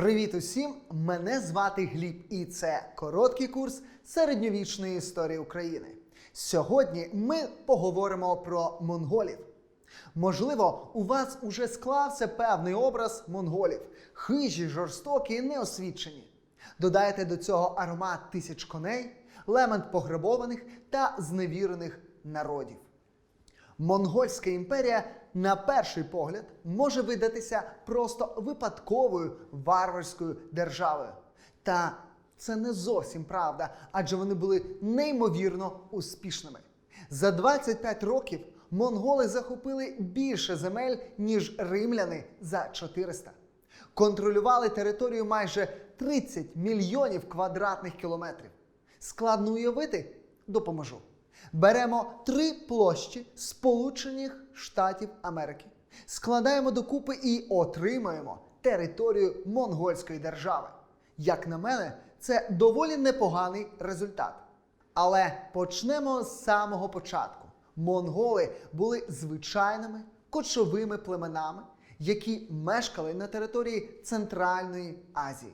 Привіт усім! Мене звати Гліб, і це короткий курс середньовічної історії України. Сьогодні ми поговоримо про монголів. Можливо, у вас уже склався певний образ монголів: хижі, жорстокі і неосвічені. Додайте до цього аромат тисяч коней, лемент пограбованих та зневірених народів. Монгольська імперія, на перший погляд, може видатися просто випадковою варварською державою. Та це не зовсім правда, адже вони були неймовірно успішними. За 25 років монголи захопили більше земель, ніж римляни за 400. Контролювали територію майже 30 мільйонів квадратних кілометрів. Складно уявити? Допоможу. Беремо три площі Сполучених Штатів Америки, складаємо докупи і отримаємо територію монгольської держави. Як на мене, це доволі непоганий результат. Але почнемо з самого початку. Монголи були звичайними кочовими племенами, які мешкали на території Центральної Азії.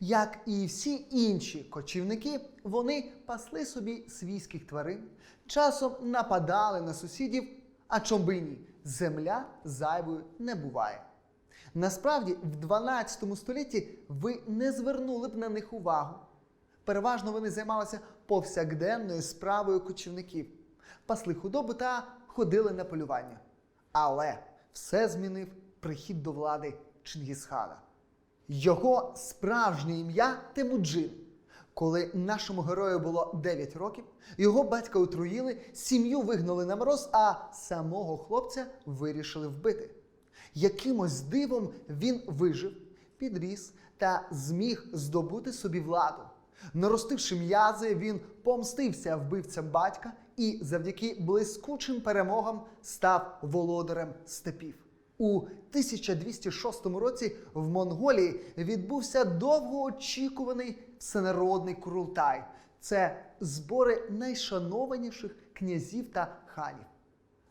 Як і всі інші кочівники, вони пасли собі свійських тварин, часом нападали на сусідів, а чом ні, земля зайвою не буває. Насправді, в 12 столітті ви не звернули б на них увагу. Переважно вони займалися повсякденною справою кочівників, пасли худобу та ходили на полювання. Але все змінив прихід до влади Чингісхана. Його справжнє ім'я Темуджин. Коли нашому герою було 9 років, його батька отруїли, сім'ю вигнали на мороз, а самого хлопця вирішили вбити. Якимось дивом він вижив, підріс та зміг здобути собі владу. Наростивши м'язи, він помстився вбивцям батька і завдяки блискучим перемогам став володарем степів. У 1206 році в Монголії відбувся довгоочікуваний всенародний курултай. Це збори найшанованіших князів та ханів.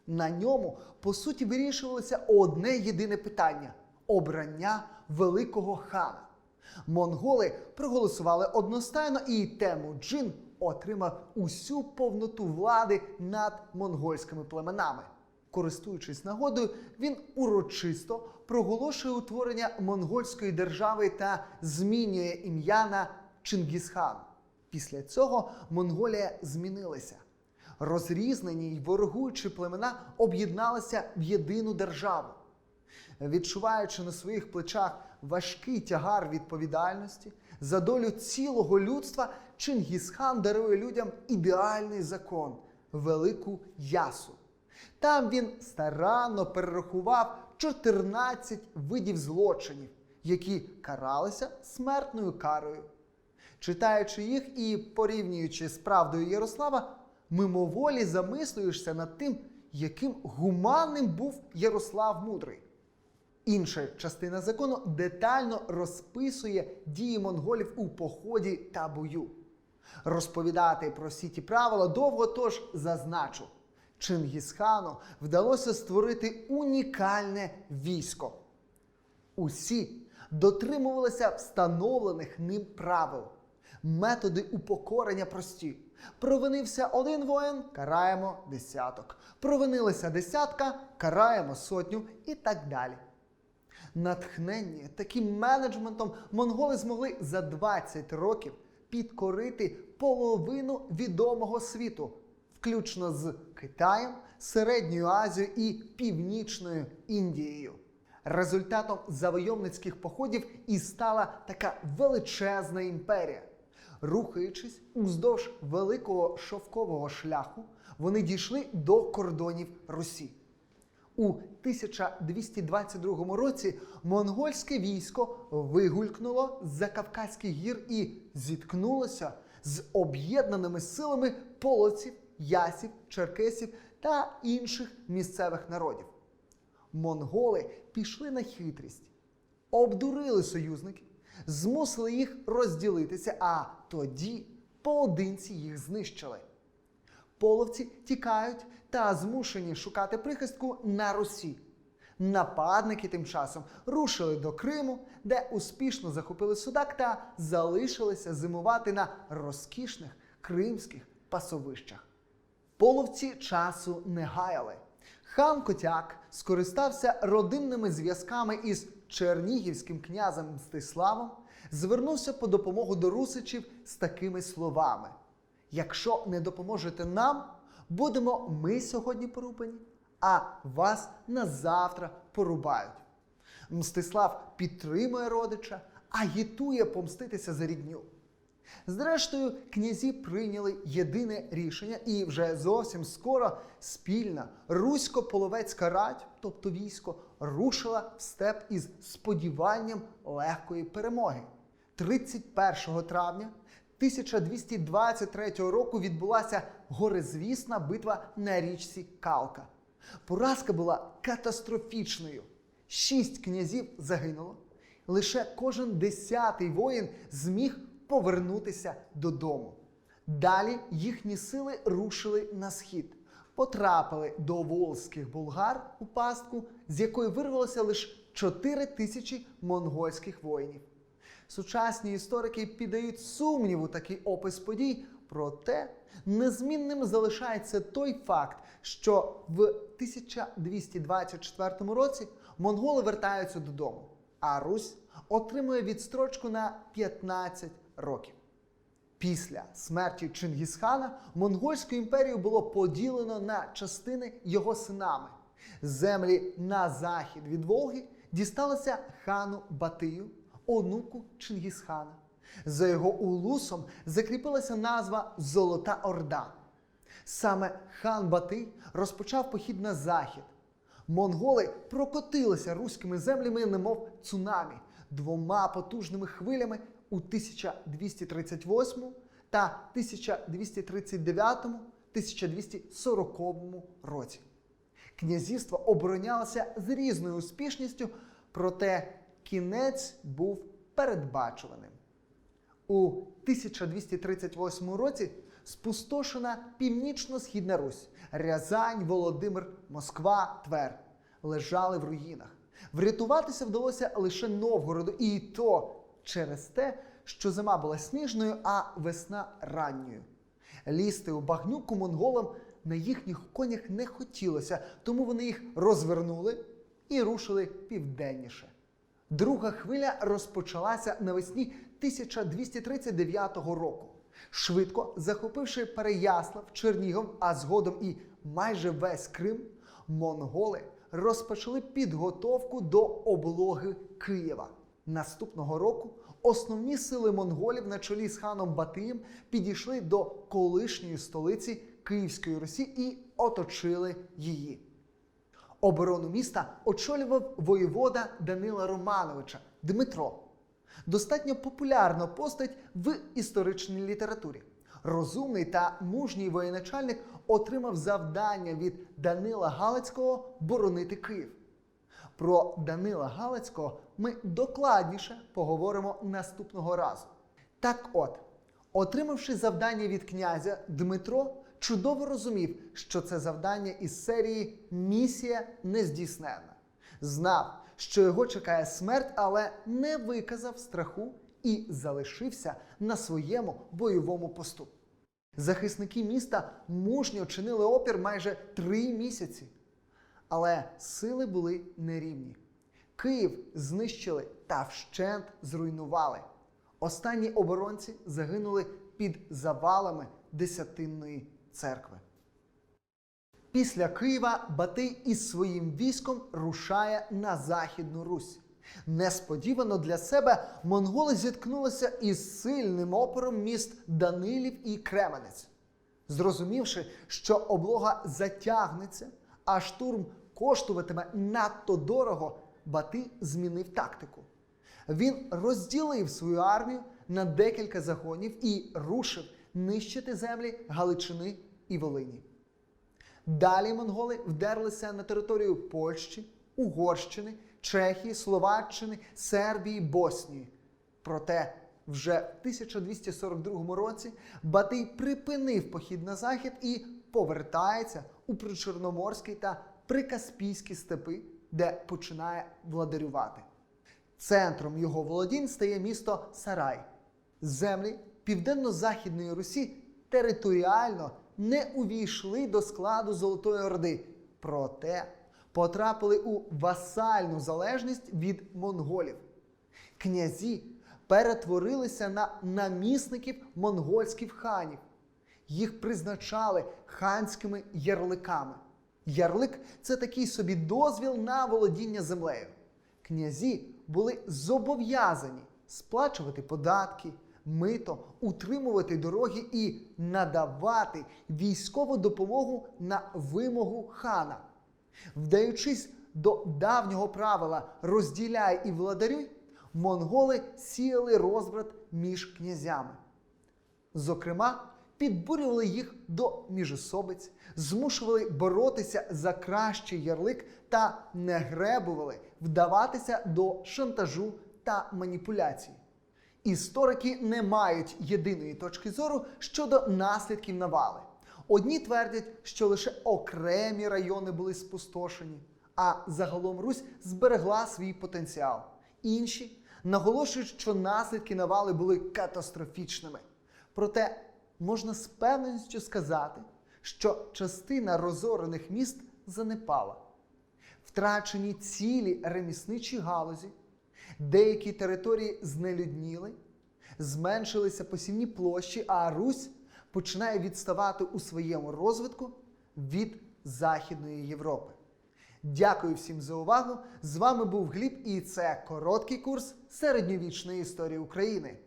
На ньому, по суті, вирішувалося одне єдине питання обрання великого хана. Монголи проголосували одностайно, і Темуджин отримав усю повноту влади над монгольськими племенами. Користуючись нагодою, він урочисто проголошує утворення монгольської держави та змінює ім'я на Чингісхан. Після цього Монголія змінилася. Розрізнені й ворогуючі племена об'єдналися в єдину державу. Відчуваючи на своїх плечах важкий тягар відповідальності за долю цілого людства, Чингісхан дарує людям ідеальний закон велику ясу. Там він старанно перерахував 14 видів злочинів, які каралися смертною карою. Читаючи їх і порівнюючи з правдою Ярослава, мимоволі замислюєшся над тим, яким гуманним був Ярослав Мудрий. Інша частина закону детально розписує дії монголів у поході та бою. Розповідати про всі ті правила довго, тож зазначу. Чингісхану вдалося створити унікальне військо. Усі дотримувалися встановлених ним правил. Методи упокорення прості. Провинився один воїн, караємо десяток. Провинилася десятка, караємо сотню і так далі. Натхненні таким менеджментом монголи змогли за 20 років підкорити половину відомого світу, включно з Китаєм, Середньою Азією і Північною Індією. Результатом завойовницьких походів і стала така величезна імперія. Рухаючись уздовж великого шовкового шляху, вони дійшли до кордонів Русі. У 1222 році монгольське військо вигулькнуло з Закавказьких гір і зіткнулося з об'єднаними силами половців, ясів, черкесів та інших місцевих народів. Монголи пішли на хитрість, обдурили союзників, змусили їх розділитися, а тоді поодинці їх знищили. Половці тікають та змушені шукати прихистку на Русі. Нападники тим часом рушили до Криму, де успішно захопили Судак та залишилися зимувати на розкішних кримських пасовищах. Половці часу не гаяли. Хан Котяк скористався родинними зв'язками із чернігівським князем Мстиславом, звернувся по допомогу до русичів з такими словами: якщо не допоможете нам, будемо ми сьогодні порубані, а вас на завтра порубають. Мстислав підтримує родича, агітує помститися за рідню. Зрештою, князі прийняли єдине рішення, і вже зовсім скоро спільна русько-половецька рать, тобто військо, рушила в степ із сподіванням легкої перемоги. 31 травня 1223 року відбулася горизвісна битва на річці Калка. Поразка була катастрофічною. Шість князів загинуло. Лише кожен десятий воїн зміг повернутися додому. Далі їхні сили рушили на схід, потрапили до волзьких булгар у пастку, з якої вирвалося лише 4 тисячі монгольських воїнів. Сучасні історики піддають сумніву такий опис подій, проте незмінним залишається той факт, що в 1224 році монголи вертаються додому, а Русь отримує відстрочку на 15 років. Після смерті Чингісхана Монгольську імперію було поділено на частини його синами. Землі на захід від Волги дісталися хану Батию, онуку Чингісхана. За його улусом закріпилася назва Золота Орда. Саме хан Батий розпочав похід на захід. Монголи прокотилися руськими землями, немов цунамі, двома потужними хвилями у 1238 та 1239-1240 році. Князівство оборонялося з різною успішністю, проте кінець був передбачуваним. У 1238 році спустошена північно-східна Русь, Рязань, Володимир, Москва, Твер лежали в руїнах. Врятуватися вдалося лише Новгороду, і то через те, що зима була сніжною, а весна ранньою. Лізти у багнюку монголам на їхніх конях не хотілося, тому вони їх розвернули і рушили південніше. Друга хвиля розпочалася навесні 1239 року. Швидко захопивши Переяслав, Чернігов, а згодом і майже весь Крим, монголи розпочали підготовку до облоги Києва. Наступного року основні сили монголів на чолі з ханом Батиєм підійшли до колишньої столиці Київської Русі і оточили її. Оборону міста очолював воєвода Данила Романовича Дмитро. Достатньо популярна постать в історичній літературі. Розумний та мужній воєначальник отримав завдання від Данила Галицького боронити Київ. Про Данила Галицького ми докладніше поговоримо наступного разу. Так от, отримавши завдання від князя, Дмитро чудово розумів, що це завдання із серії Місія нездійсненна. Знав, що його чекає смерть, але не виказав страху і залишився на своєму бойовому посту. Захисники міста мужньо чинили опір майже три місяці. Але сили були нерівні. Київ знищили та вщент зруйнували. Останні оборонці загинули під завалами Десятинної церкви. Після Києва Батий із своїм військом рушає на Західну Русь. Несподівано для себе монголи зіткнулися із сильним опором міст Данилів і Кременець. Зрозумівши, що облога затягнеться, а штурм коштуватиме надто дорого, Батий змінив тактику. Він розділив свою армію на декілька загонів і рушив нищити землі Галичини і Волині. Далі монголи вдерлися на територію Польщі, Угорщини, Чехії, Словаччини, Сербії, Боснії. Проте вже в 1242 році Батий припинив похід на захід і повертається у причорноморський та прикаспійські степи, де починає владарювати. Центром його володінь стає місто Сарай. Землі Південно-Західної Русі територіально не увійшли до складу Золотої Орди, проте потрапили у васальну залежність від монголів. Князі перетворилися на намісників монгольських ханів. Їх призначали ханськими ярликами. Ярлик це такий собі дозвіл на володіння землею. Князі були зобов'язані сплачувати податки, мито, утримувати дороги і надавати військову допомогу на вимогу хана. Вдаючись до давнього правила розділяй і владарюй, монголи сіяли розбрат між князями. Зокрема, підбурювали їх до міжособиць, змушували боротися за кращий ярлик та не гребували вдаватися до шантажу та маніпуляцій. Історики не мають єдиної точки зору щодо наслідків навали. Одні твердять, що лише окремі райони були спустошені, а загалом Русь зберегла свій потенціал. Інші наголошують, що наслідки навали були катастрофічними. Проте можна з певністю сказати, що частина розорених міст занепала. Втрачені цілі ремісничі галузі, деякі території знелюдніли, зменшилися посівні площі, а Русь починає відставати у своєму розвитку від Західної Європи. Дякую всім за увагу! З вами був Гліб, і це короткий курс середньовічної історії України.